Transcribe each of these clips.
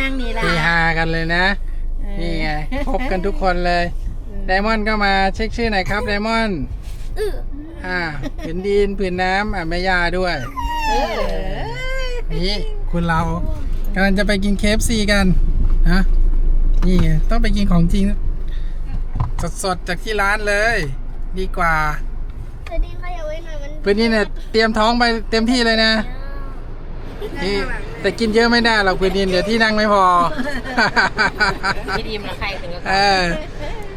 นั่งนี่ละทีฮากันเลยนะ นี่ไงพบกันทุกคนเลยไดมอนด์ก็มาเช็คชื่อหน่อยครับไดมอนด์อ่าผืนดินผืนน้ำอะแม่ยาด้วยเออนี่คุณเรากำลังจะไปกินเคฟซีกันนะนี่ไงต้องไปกินของจริง สดๆจากที่ร้านเลย ดีกว่าสวัสดีค่ะอย่าไว้หน่อยมันพื้นนี้เนี่ยเตรียมท้องไปเต็มที่เลยนะ นี่แต่กินเยอะไม่ได้หรอกพื้นดินเดี๋ยวที่นั่งไม่พอ พี่ดีมละใครถึงก็เออ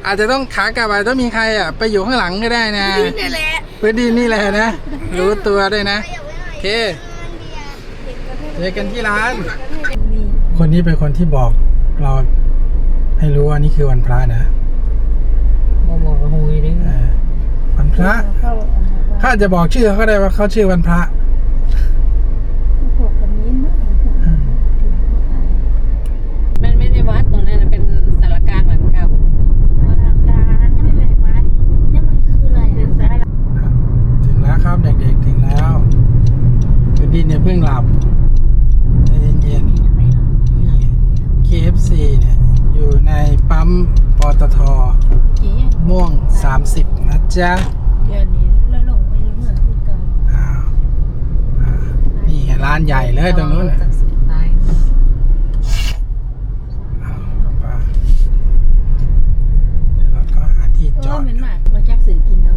อาจจะต้องขากลับอาจจะต้องมีใครอะไปอยู่ข้างหลังก็ได้นะนี่แหละพื้นดินนี่แหละนะ รู้ตัวด้วยนะอย่าไว้หน่อยโอเคมันเบียร์เจอกันที่ร้าน คนนี้เป็นคนที่บอกเราให้รู้ว่านี่คือวันพระนะโมโมกหุยดิเออวันพระ ข้าจะบอกชื่อเขาก็ได้ว่าเขาชื่อวันพระอืม มันไม่ได้วัดตรงนั้นเป็นสารกลางหลังเก่า วัดการนั่นเป็นวัดนี่มันคืออะไร เป็ อะ นสาร ถึงแล้วครับเด็กๆถึงแล้ว พื้นดินเนี่ยเพิ่งหลับใจเย็นๆนี่ KFC เนี่ย อยู่ในปั๊มปตทกี่ม่วง 30 นะจ๊ะเดี๋ยวนี้แล้วลงไปเหมือนที่เก่าอ้าวอ่านี่ไงร้านใหญ่เลยตรงนู้นน่ะจากสุดท้ายอ้าวไปเดี๋ยวเราก็หาที่จจออดดเป็นหมากมาแจ็คสื่อกินแล้ว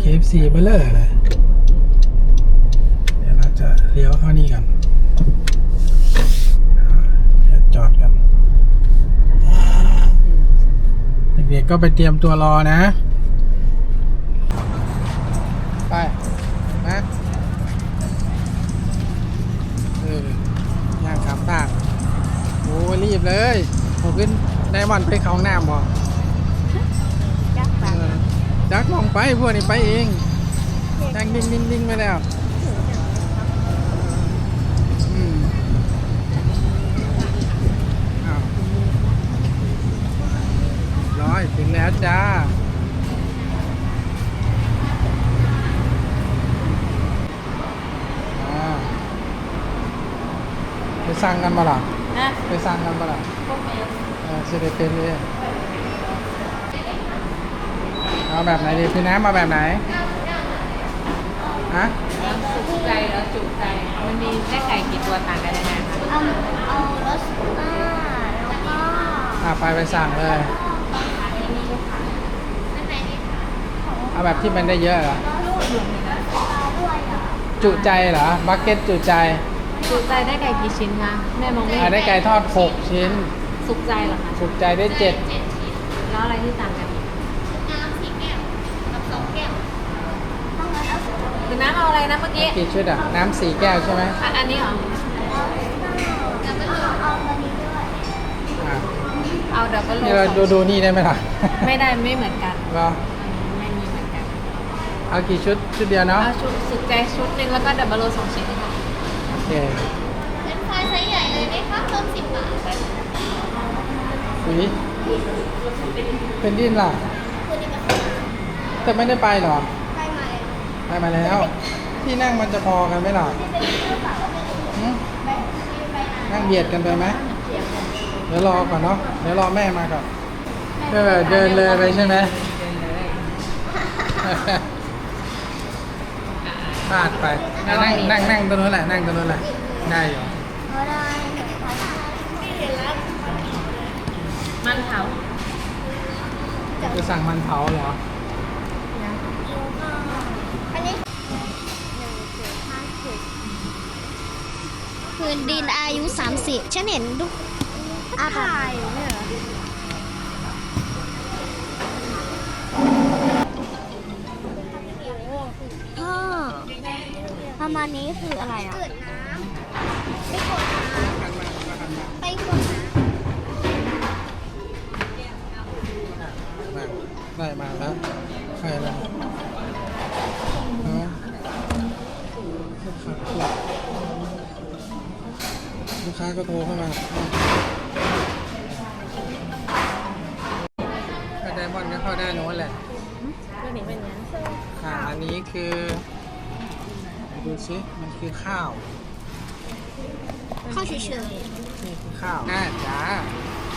KFC เบลเลอร์เลย เดี๋ยวเรา จะเลี้ยวเข้านี่กันอ่าเดี๋ยวจอดกัน เด็กๆก็ไปเตรียมตัวรอนะ ไป นะเออย่างขามตากโอ้รีบเลยผมขึ้นไดมอนด์ไปเขาห้องน้ำบ่ยักษ์เอปากอจักมองไปพวกนี้ไปเองดังดิ้งดิ้งดิ้งไปแล้วอืมอ้าวร้อยถึง แล้วจ้าอ่าไปสั่งกันมาล่ะนะไปสั่งกันมาล่ะพวกเมลเออจะได้เป็นเลยเอาแบบไหนดีพี่น้ำมาแบบไหนฮะสุขใจแล้วจุใจ มันมีแค่ไก่กี่ตัวต่างกันยังไงคะเอาเอารสอ่าแล้วก็อะไปไปสั่งเลยอั นไหนดีคะเอาแบบที่มันได้เยอะเหรอด้วยอะจุใจเหรอบักเก็ตจุใจสุขใจได้ไก่กี่ชิ้นคะแม่มองไม่อะเห็นได้ไก่ทอด 6 ชิ้น สุขใจเหรอคะสุกใจได้ 7 เจ็ดชิ้นแล้วอะไรที่ต่างกันน้ำสี่แก้วกับสองแก้วต้องงั้นเอาสองคือน้ำเอาอะไรนะเมื่อกี้กี่ชุดอะ น้ำสี่แก้วใช่ไหม อะอันนี้เหรอ เอาดับเบิลนี่เราโลดูดูนี่ได้ไหมล่ะไม่ได้ไม่เหมือนกันเหรอไม่มีเหมือนกันเอากี่ชุดชุดเดียวเนาะเอาชุดสุดใจชุดหนึ่งแล้วก็ดับเบิลโลสองชิ้นค่ะโอเคเป็นไฟไซส์ใหญ่เลยไหมคะเพิ่มสิบบาทสีเป็นดินล่ะคุณนี่ก็แต่ไม่ได้ไปเหรอได้มาเลยไปมาแล้ว ที่นั่งมันจะพอกันไหมล่ะที่เป็นเรื่องฝากก็เป็นหึไปที่ไปอ่านนั่งเบียดกันไปไหมเดี๋ยวรอก่อนเนาะเดี๋ยวรอแม่มาก่อนเออเดินเลยไปใช่ไหมพลาดไปนั่งนั่งนั่งตรงนู้นแหละนั่งตรงนู้นแหละได้อยู่ก็ได้ที่เห็นแล้วมันเผาจะสั่งมันเผาเหรออันนี้คือดินอายุ 30 ฉันเห็นดู อาถ่ายเนี่ยเหรอพ่อประมาณนี้คืออะไรอะ เกิดน้ำไปกดน้ำไปกดน้ำได้มาแล้วใครแล้วเนะลูกค้าก็โทรเข้ามา ไดมอนด์ก็เข้าได้โน้นแหละเรื่องนี้เป็นยังอ่าอันนี้คือดูสิมันคือข้าวเข้าเฉยนี่คือข้าวอ่าจ้า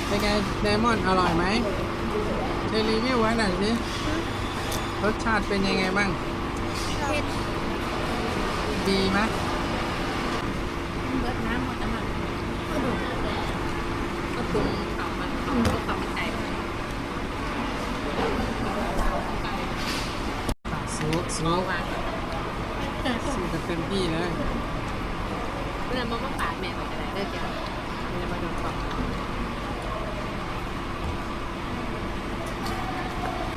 เป็นไงไดมอนด์อร่อยไหมเธอรีวิวไว้หน่อยสิรสชาติเป็นยังไงบ้าง เผ็ด ดีไหม เบิดน้ำหมดแล้วมันก็ปรุงเขามันเขาก็เขาไม่ใจ สูสู เมื่อวา นสูกันเต็มที่เลยเมื่อมันก็ปาดแม่ไปกันได้เจ้ามันจะมาโดนของ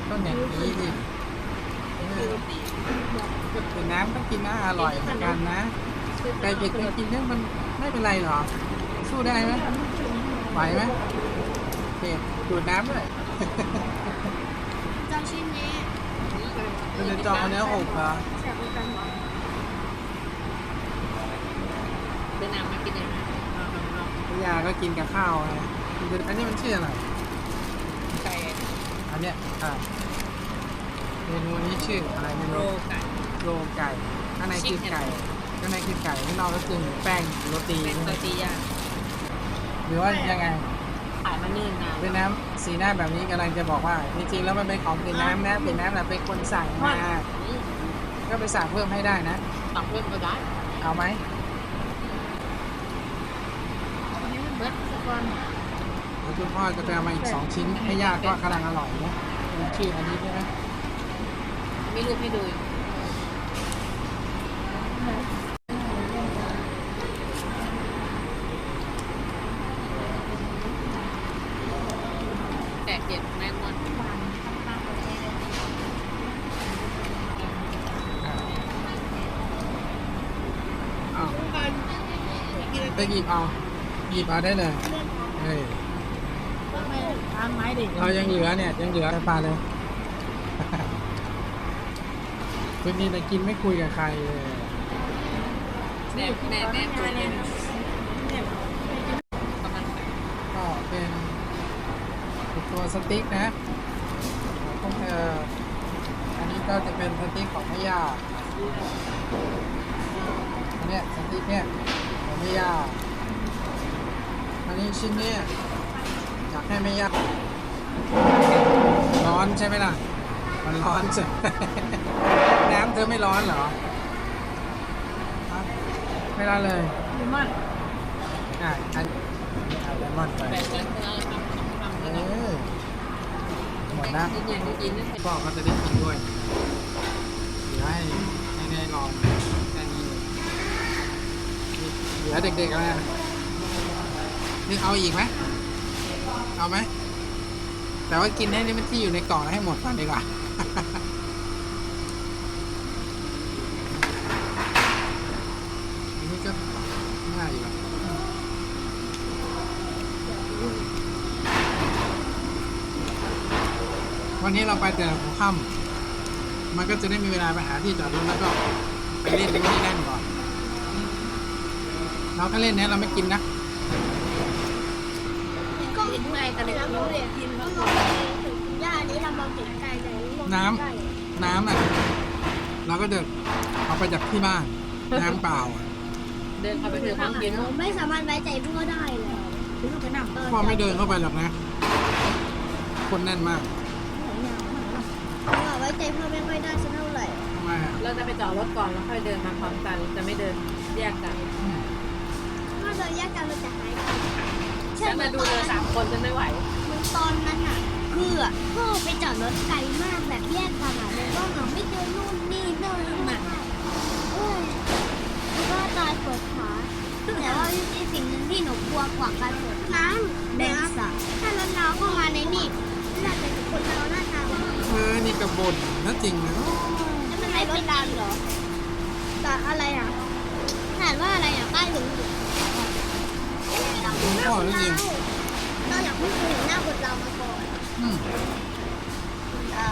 ก็อย่างนี้ดิเออน้ำต้องกินนะอร่อยเหมือนกันนะไก่เป็ดเคยกินเนี่ยมันไม่เป็นไรหรอ สู้ได้ไหมไหวไหมโอเคดูดน้ำด้วยจ้าชิ้นนี้ มันจะจองเนื้ออกเหรอแสบเหมือนกันเหรอเดินน้ำมากินยังไงพี่ยาก็กินกับข้าวไงอันนี้มันชื่ออะไรไก่อันเนี้ยอ่าเมนูนี้ชื่ออะไรไม่โรรู้ไก่โรไก่ข้างในคือไก่ข้างในคือไก่ข้างนอกก็คือแป้งโรตีเป็นตัวตีย่างหรือว่ายังไง ขายมาเนิ่นนานเป็นน้ำสีหน้าแบบนี้กำลังจะบอกว่าจริงๆแล้วมันเป็นของเป็นน้ำนะเป็นน้ำแต่เป็นคนสั่งมาก็ไปสั่งเพิ่มให้ได้นะตักเพิ่มก็ได้เอาไหมเบิดสักวันเดี๋ยวคุณพ่อจะไปเอามาอีกสองชิ้นให้ญาติก็กำลังอร่อยนะเป็นชื่ออันนี้ใช่ไหมมีรูปให้ดูแตกเด็ดแน่นอน อ้าว ไปหยิบเอาหยิบเอาได้เลยเฮ้ยทางไม้เด็กเรายังเหลือเนี่ยยังเหลือไปปลาเลยคืนนี้แต่กินไม่คุยกับใครเลยแม่แม่แม่ตัวนี้ประมาณก็เป็นตัวสติ๊กนะของเธออันนี้ก็จะเป็นสติ๊กของแม่ย่าอันเนี้ยสติ๊กเนี่ย ของแม่ย่าอันนี้ชิ้นเนี้ยอยากให้แม่ย่าร้อนใช่ไหมล่ะ มันร้อนใช่ไหมน้ำเธอไม่ร้อนเหรอฮะไม่ร้อนเลยเลมอนอะอันเอาเลมอนไปแบ่งกันคนละคำสองคำเอแล้วนะอหมดนะกินอย่างกินนี่พ่อก็จะได้กินด้วยเหลือให้ให้ได้ลองแค่นี้เลยนี่เห ลือเด็กๆแล้วนะนี่เอาอีกไหมเอาไหมแต่ว่ากินให้นี่มันที่อยู่ในกล่องให้หมดก่อนดีกว่าอันนี้ก็ง่ายอยู่ววันนี้เราไปแต่หัวค่ำมันก็จะได้มีเวลาไปหาที่จอดรถแล้วก็ไปเล่นที่นี่นั่นก่อน เราก็เล่นนะเราไม่กินนะก็เห็นไงกันเลยรู้เลยกินแล้วถึงย่านี้ทำมาถึงไก่ไหนน้ำน้ำอะเราก็เดินเอาไปจากที่บ้านน้ำเปล่าอะเดินเข้าไปถือของกินไม่สามารถไว้ใจพ่อได้เลยพ่อไม่เดินเข้าไปหรอกนะ คนแน่นมากไว้ใจพ่อไม่ค่อยได้สักเท่าไหร่เราจะไปจอดรถก่อนแล้วค่อยเดินมาพร้อมกันจะไม่เดินแยกกัน เราแยกกันเราจะหายกันฉันมาดูเลยสามคนจะไม่ไหว เหมือนตอนนั้นอะคืออะพ่อไปจอดรถไกลมากแบบแยกกันอะเลยว่าเราไม่เจอนู่นนี่นั่นนั่นเอ้ยแล้วก็ตายปวดขาแต่ว่าที่สิ่งหนึ่งที่หนูกลัวกว่าการปวดน้ำแดงสาถ้ารถเราเข้ามาในนี่น่าจะเป็นคนเราหน้าตาแบบเออนี่กระบนนะจริงนะแล้วมันอะไรรถดำเหรอแต่อะไรอะถามว่าอะไรอะป้ายเห ลืองเหลืองเราอยากไม่เคยเห็นหน้าคนเรามาก่อนอืมเรา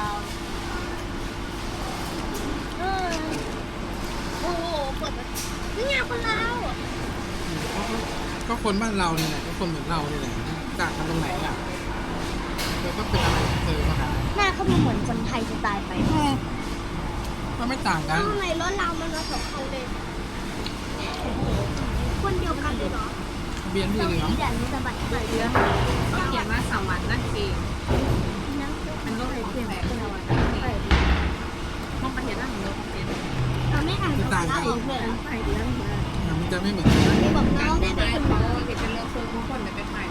เออโอ้โหปวดนี่ไงคนเราก็คนบ้านเราเนี่ยแหละก็คนเหมือนเราเนี่ยแหละต่างกันตรงไหนอะเธอก็เป็นอะไรของเธอมาหาหน้าเขาดูเหมือนคนไทยจะตายไปก็ไม่ต่างกัน ทำไมรถเรามันมาสองคนเลยคนเดียวกันเลยเหรอ บียนบียนตสีรงเหลืนี้องเดี๋ยวหนูจะบัตรไปเยอะเขาเขียนว่าสวรรค์นั่นเองมันก็เลยเขียนแบบสวรรค์นั่นเองห้องประเทศนั่นของเราเขียนเราไม่อ่านภาษาไทยเพื่อนไปเรื่องมาอะมันจะไม่เหมือนกันนะ ที่บอกน้ กา อ รง ได้ ได้ ไหม เป็น เขาเห็นเป็นเรื่องคือทุกคนไปถ่าย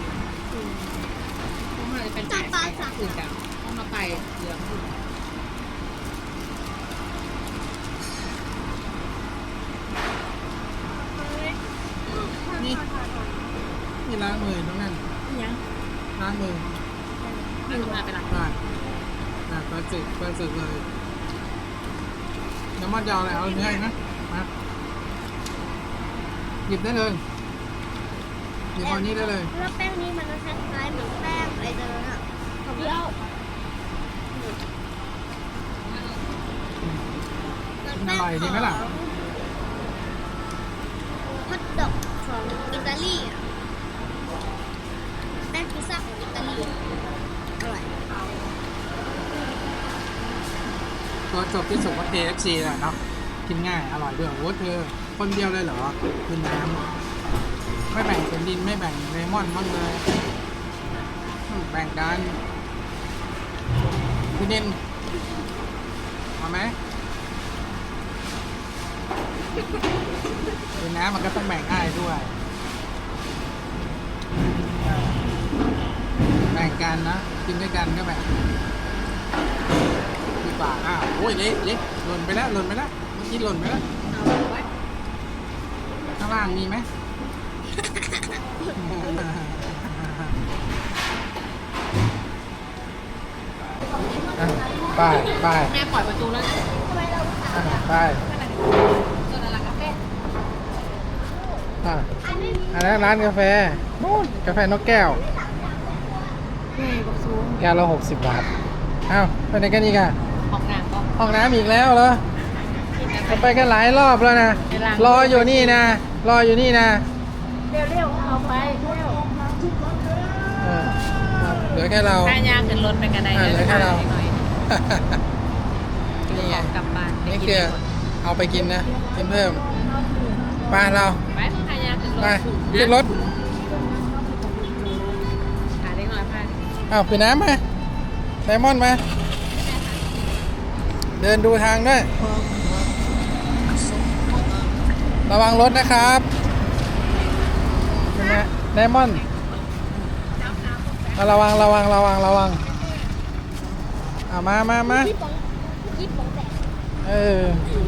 ทุกคนจะเป็นถ่ายอื่นกันต้องมาไปเหลือง นี่นี่ล้างมือตรงนั้น ยัง ล้างมือ ไม่รู้มาไปหลัง ได้อะเปิด สึกเปิดสึกเลยน้ำมันยาวอะไรเอาเนื้ออีกนะมาหยิบได้เลยหยิบเอานี้ได้เลยแล้วแป้งนี้มันจะคล้ายๆเหมือนแป้งไอเดินอะของพี่เอาฮอทดอกของอิตาลีอะแป้งพิซซ่าของอิตาลีอร่อย ตัวจบที่สุดว่า KFC แหละเนาะกินง่ายอร่อยด้วยโอ้เธอคนเดียวเลยเหรอคือน้ำไม่แบ่งเป็นดินไม่แบ่งเลมอนมั่งเลยแบ่งกันพี่นินเอาไหมคือน้ำมันก็ต้องแบ่งง่ายด้วยแบ่งกันนะกินด้วยกันก็แบ่งดีกว่าอ้าวโอ้ ยเละเละหล่นไปแล้วหล่นไปแล้วเมื่อกี้หล่นไปแล้วเอาไว้ข้างล่างมีไหมอะไปไปแม่ปล่อยประตูแล้วอะไปจนอะไรกาแฟอะอันนั้นร้านกาแฟนู่นกาแฟนกแก้ว นี่บอกซูงแก้วละหกสิบบาทอ้าวไปไหนกันอีกอะ ออกงานก็ห้องน้ำอีกแล้วเหรอเราไปกันหลายรอบแล้วนะไปล้างรออยู่นี่นะ รออยู่นี่นะ เร็วๆเอาไปเร็วเออเหลือแค่เราถ้ายางขึ้นรถไปกันได้อะเหลือแค่เราหน่อยนี่ขไงองกลับบ้านไปนี่กิคือหมดเอาไปกินนะกินเพิ่มไปเราไปพายางขึ้นรถไปขึ้นรถหาเล็กน้อยพาอ้าวคือน้ำมาไดมอนด์มา เดินดูทางด้วย ระวังรถนะครับเป็นไงไดมอนด์อะระวังระวังระวังระวังเอามามามาที่ปองที่ปองแตกเออดู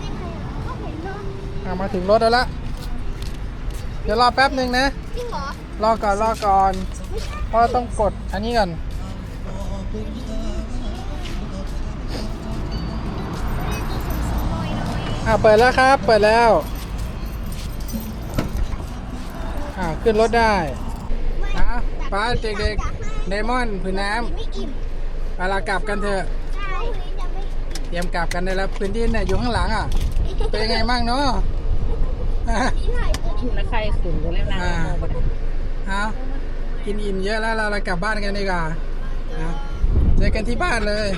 ได้ไงเขาเห็นเนาะเอามาถึงรถแล้วละเดี๋ยวรอแป๊บหนึ่งนะจริงเหรอรอก่อนรอก่อนเพราะต้องกดอันนี้ก่อน อ่าเปิดแล้วครับ เปิดแล้ว อ่าขึ้นรถได้อะป้าเด็กๆเดมอนผืนน้ไม่อิ่มำเวลากลับกันเถอะใช่เลยจะไม่เตรียมกลับกันได้แล้วพื้นที่เนี่ยอยู่ข้างหลังอะ เป็นยังไงบ้างเนาะอะที่ไหนตัวนี้แล้วใครขุนก็เล่นน้ำอ่าเอากินอิ่มเยอะแล้วเราเรากลับบ้านกันดีกว่านะ เจอกันที่บ้านเลย